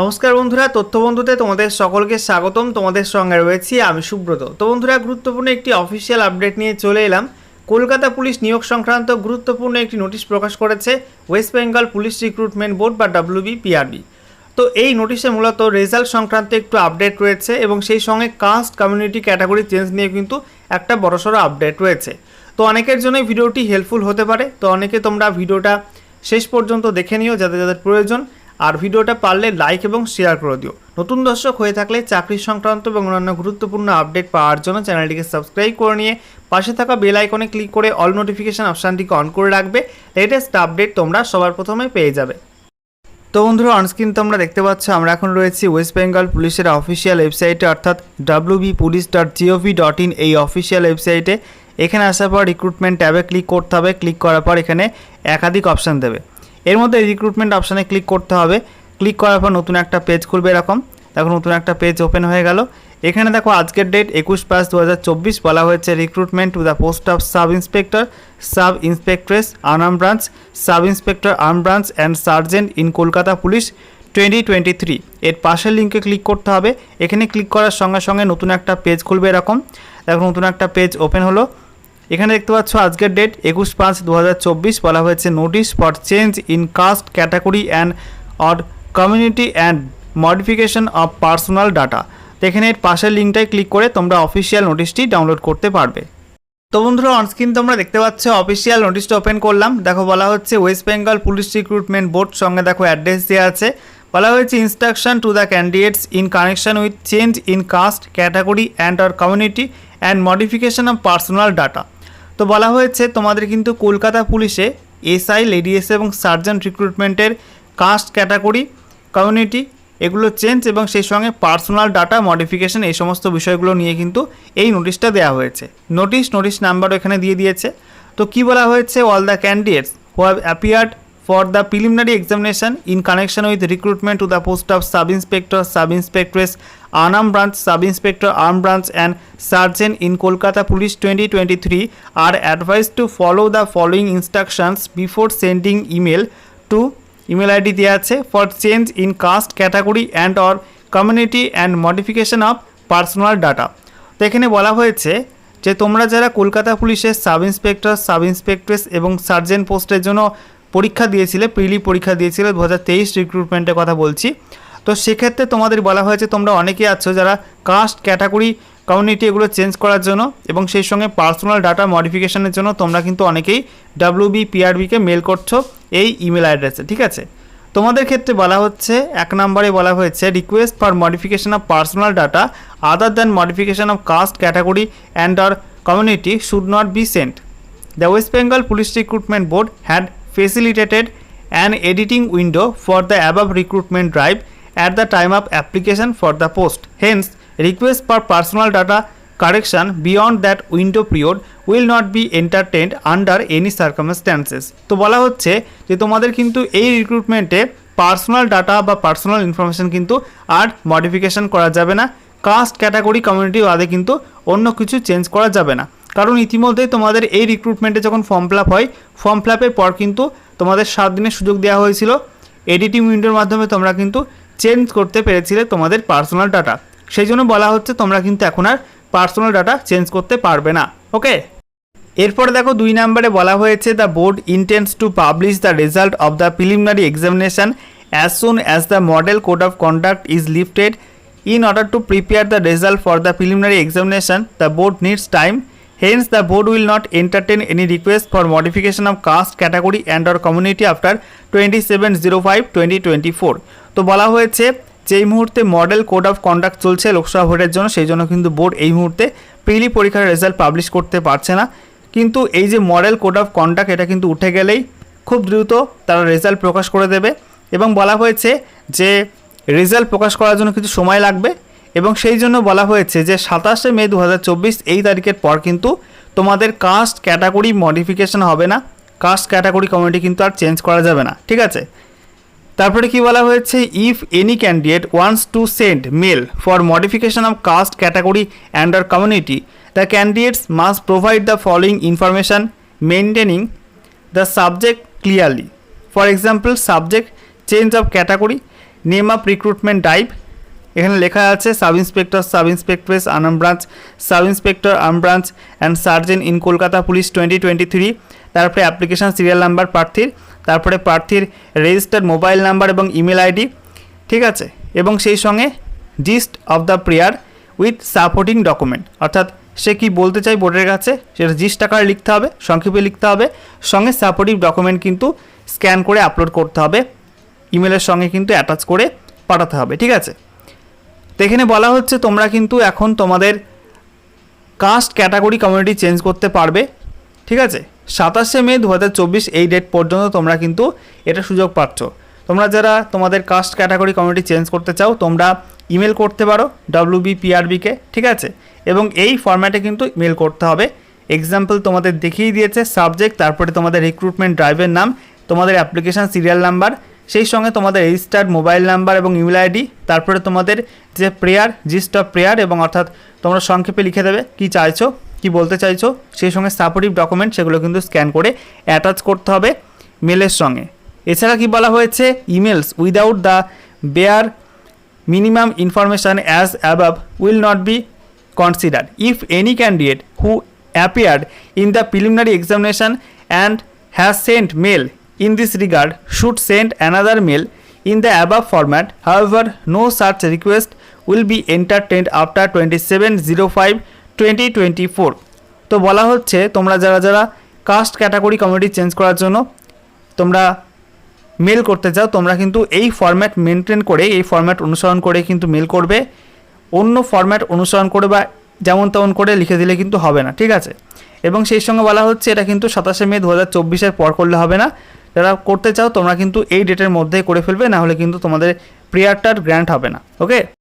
নমস্কার বন্ধুরা তথ্য বন্ধুতে তোমাদের সকলকে স্বাগতম। তোমাদের সঙ্গে রয়েছি আমি সুব্রত। তো বন্ধুরা, গুরুত্বপূর্ণ একটি অফিসিয়াল আপডেট নিয়ে চলে এলাম। কলকাতা পুলিশ নিয়োগ সংক্রান্ত গুরুত্বপূর্ণ একটি নোটিশ প্রকাশ করেছে West Bengal police recruitment board বা ডাব্লিউবি পিআরবি তো এই নোটিশে মূলত রেজাল্ট সংক্রান্ত একটু আপডেট রয়েছে এবং সেই সঙ্গে কাস্ট কমিউনিটি ক্যাটাগরি চেঞ্জ নিয়ে কিন্তু একটা বড়সড় আপডেট রয়েছে। তো অনেকের জন্য ভিডিওটি হেল্পফুল হতে পারে। তো অনেকে তোমরা ভিডিওটা শেষ পর্যন্ত দেখে নিও, যাদের যাদের প্রয়োজন। আর ভিডিওটা পারলে লাইক এবং শেয়ার করে দিও। নতুন দর্শক হয়ে থাকলে চাকরি সংক্রান্ত এবং অন্যান্য গুরুত্বপূর্ণ আপডেট পাওয়ার জন্য চ্যানেলটিকে সাবস্ক্রাইব করে নিয়ে পাশে থাকা বেল আইকনে ক্লিক করে অল নোটিফিকেশান অপশানটিকে অন করে রাখবে। লেটেস্ট আপডেট তোমরা সবার প্রথমে পেয়ে যাবে। তো বন্ধুরা অনস্ক্রিন তোমরা দেখতে পাচ্ছ, আমরা এখন রয়েছি ওয়েস্ট বেঙ্গল পুলিশের অফিসিয়াল ওয়েবসাইটে অর্থাৎ WB police dot GOV dot in এই অফিসিয়াল ওয়েবসাইটে এখানে আসার পর রিক্রুটমেন্ট ট্যাবে ক্লিক করতে হবে। ক্লিক করার পর এখানে একাধিক অপশান দেবে। এর মধ্যে রিক্রুটমেন্ট অপশানে ক্লিক করতে হবে। ক্লিক করার পর নতুন একটা পেজ খুলবে এরকম। দেখো নতুন একটা পেজ ওপেন হয়ে গেল। এখানে দেখো আজকের ডেট একুশ পাঁচ দু বলা হয়েছে recruitment to the post of sub inspector sub inspectress arm branch sub inspector arm branch and sergeant in Kolkata police twenty twenty three এর পাশের লিঙ্কে ক্লিক করতে হবে। এখানে ক্লিক করার সঙ্গে সঙ্গে নতুন একটা পেজ খুলবে এরকম। দেখো নতুন একটা পেজ ওপেন হলো। এখানে দেখতে পাচ্ছ আজকের ডেট একুশ পাঁচ দু বলা হয়েছে notice for change in caste category and or community and modification of personal data এখানে এর পাশের লিঙ্কটায় ক্লিক করে তোমরা অফিসিয়াল নোটিশটি ডাউনলোড করতে পারবে। তো বন্ধুরা অনস্ক্রিন তোমরা দেখতে পাচ্ছ অফিসিয়াল নোটিশটা ওপেন করলাম। দেখো, বলা হচ্ছে West Bengal police recruitment board সঙ্গে দেখো অ্যাড্রেস দেওয়া আছে। বলা হয়েছে instruction to the candidates in connection with change in caste category and or community and modification of personal data তো বলা হয়েছে, তোমাদের কিন্তু কলকাতা পুলিশে এসআই লেডিএস এবং সার্জেন্ট রিক্রুটমেন্টের কাস্ট ক্যাটাগরি, কমিউনিটি, এগুলো চেঞ্জ এবং সেই সঙ্গে পার্সোনাল ডাটা মডিফিকেশন, এই সমস্ত বিষয়গুলো নিয়ে কিন্তু এই নোটিশটা দেওয়া হয়েছে। নোটিশ নোটিশ নাম্বারও এখানে দিয়ে দিয়েছে। তো কি বলা হয়েছে? All the candidates who have appeared preliminary examination in connection with recruitment to the post of sub inspector sub inspectress arm branch sub inspector arm branch and sergeant in Kolkata police twenty twenty three R advise to follow the following instructions before sending email to email ID দেওয়া আছে for change in caste category and or community and modification of personal data তো এখানে বলা হয়েছে যে তোমরা যারা কলকাতা পুলিশের সাব ইন্সপেক্টর সাব ইন্সপেক্ট্রেস এবং সার্জেন্ট পোস্টের জন্য পরীক্ষা দিয়েছিলে প্রিলি পরীক্ষা দিয়েছিলে, দু হাজার তেইশ রিক্রুটমেন্টের কথা বলছি। তো সেক্ষেত্রে তোমাদের বলা হয়েছে তোমরা অনেকেই আছো যারা কাস্ট ক্যাটাগরি কমিউনিটি এগুলো চেঞ্জ করার জন্য এবং সেই সঙ্গে পার্সোনাল ডাটা মডিফিকেশনের জন্য তোমরা কিন্তু অনেকেই ডাব্লিউবি পিআরবিকে মেল করছ এই ইমেল অ্যাড্রেসে ঠিক আছে? তোমাদের ক্ষেত্রে বলা হচ্ছে, এক নম্বরে বলা হয়েছে request for modification of personal data other than modification of caste category and or community should not be sent the West Bengal police recruitment board had facilitated an editing window for the above recruitment drive at the time of application for the post. Hence, requests for personal data correction beyond that window period will not be entertained under any circumstances. তো বলা হচ্ছে যে তোমাদের কিন্তু এই রিক্রুটমেন্টে personal data বা personal information কিন্তু আর মডিফিকেশন করা যাবে না কাস্ট ক্যাটাগরি কমিউনিটি বাদে কিন্তু অন্য কিছু চেঞ্জ করা যাবে না কারণ ইতিমধ্যেই তোমাদের এই রিক্রুটমেন্টে যখন ফর্ম ফিল হয় ফর্ম ফিল পর কিন্তু তোমাদের সাত দিনের সুযোগ দেওয়া হয়েছিল। এডিটিং উইন্ডোর মাধ্যমে তোমরা কিন্তু চেঞ্জ করতে পেরেছিলে তোমাদের পার্সোনাল ডাটা সেই জন্য বলা হচ্ছে তোমরা কিন্তু এখন আর পার্সোনাল ডাটা চেঞ্জ করতে পারবে না। ওকে এরপর দেখো দুই নম্বরে বলা হয়েছে the board intends to publish the result of the preliminary examination as soon as the model code of conduct is lifted in order to prepare the result for the preliminary examination the board needs time Hence, the board will not entertain any request for modification of caste, category and or community after 2705-2024 তো বলা হয়েছে যে এই মুহূর্তে model code of conduct চলছে লোকসভা ভোটের জন্য সেই জন্য কিন্তু বোর্ড এই মুহূর্তে প্রিলি পরীক্ষার রেজাল্ট পাবলিশ করতে পারছে না। কিন্তু এই যে মডেল কোড অফ কন্ডাক্ট এটা কিন্তু উঠে গেলেই খুব দ্রুত তারা রেজাল্ট প্রকাশ করে দেবে। এবং বলা হয়েছে যে রেজাল্ট প্রকাশ করার জন্য কিছু সময় লাগবে। এবং সেই জন্য বলা হয়েছে যে সাতাশে মে দু হাজার চব্বিশ এই তারিখের পর কিন্তু তোমাদের কাস্ট ক্যাটাগরি মডিফিকেশন হবে না। কাস্ট ক্যাটাগরি কমিউনিটি কিন্তু আর চেঞ্জ করা যাবে না, ঠিক আছে? তারপরে কি বলা হয়েছে? If any candidate wants to send mail for modification of caste category and or community the candidates must provide the following information mentioning the subject clearly for example subject change of category name of recruitment type এখানে লেখা আছে, sub inspector, sub inspectress, arm branch, sub inspector arm branch and sergeant in Kolkata police twenty twenty three তারপরে application serial number প্রার্থীর, তারপরে প্রার্থীর registered mobile number এবং email ID ঠিক আছে? এবং সেই সঙ্গে gist of the prayer with supporting document অর্থাৎ সে কি বলতে চাই বোর্ডের কাছে? সেটা জিস্ট আকারে লিখতে হবে, সংক্ষেপে লিখতে হবে। সঙ্গে সাপোর্টিভ ডকুমেন্ট কিন্তু স্ক্যান করে আপলোড করতে হবে। ইমেলের সঙ্গে কিন্তু অ্যাটাচ করে পাঠাতে হবে, ঠিক আছে? তো এখানে বলা হচ্ছে তোমরা কিন্তু এখন তোমাদের কাস্ট ক্যাটাগরি কমিউনিটি চেঞ্জ করতে পারবে, ঠিক আছে? সাতাশে মে দু হাজার চব্বিশ এই ডেট পর্যন্ত তোমরা কিন্তু এটা সুযোগ পাচ্ছ। তোমরা যারা তোমাদের কাস্ট ক্যাটাগরি কমিউনিটি চেঞ্জ করতে চাও, তোমরা ইমেল করতে পারো ডাব্লিউবিপিআরবিকে ঠিক আছে? এবং এই ফরম্যাটে কিন্তু ইমেল করতে হবে। এক্সাম্পল তোমাদের দেখিয়ে দিয়েছে সাবজেক্ট তারপরে তোমাদের রিক্রুটমেন্ট ড্রাইভের নাম, তোমাদের অ্যাপ্লিকেশান সিরিয়াল নাম্বার সেই সঙ্গে তোমাদের রেজিস্টার্ড মোবাইল নাম্বার এবং ইমেল আইডি তারপরে তোমাদের যে প্রেয়ার জিস্ট অফ প্রেয়ার এবং অর্থাৎ তোমরা সংক্ষেপে লিখে দেবে কি চাইছো, কি বলতে চাইছো, সেই সঙ্গে সাপোর্টিভ ডকুমেন্ট সেগুলো কিন্তু স্ক্যান করে অ্যাটাচ করতে হবে মেলের সঙ্গে। এছাড়া কি বলা হয়েছে? Emails without the bare minimum information as above will not be considered. If any candidate who appeared in the preliminary examination and has sent mail in this regard, should send another mail in the above format, however, no such request will be entertained after 2705 2024 তো বলা হচ্ছে, তোমরা যারা যারা caste category community change করার জন্য তোমরা mail করতে চাও, তোমরা কিন্তু এই ফরম্যাট মেনটেন করে, এই ফরম্যাট অনুসরণ করে কিন্তু মেল করবে। অন্য ফরম্যাট অনুসরণ করে বা যেমন তেমন করে লিখে দিলে কিন্তু হবে না, ঠিক আছে? এবং সেই সঙ্গে বলা হচ্ছে, এটা কিন্তু সাতাশে মে দু হাজার পর করলে হবে না। যারা করতে চাও তোমরা কিন্তু এই ডেটের মধ্যে করে ফেলবে না হলে কিন্তু তোমাদের প্রেয়ারটার গ্র্যান্ট হবে না ওকে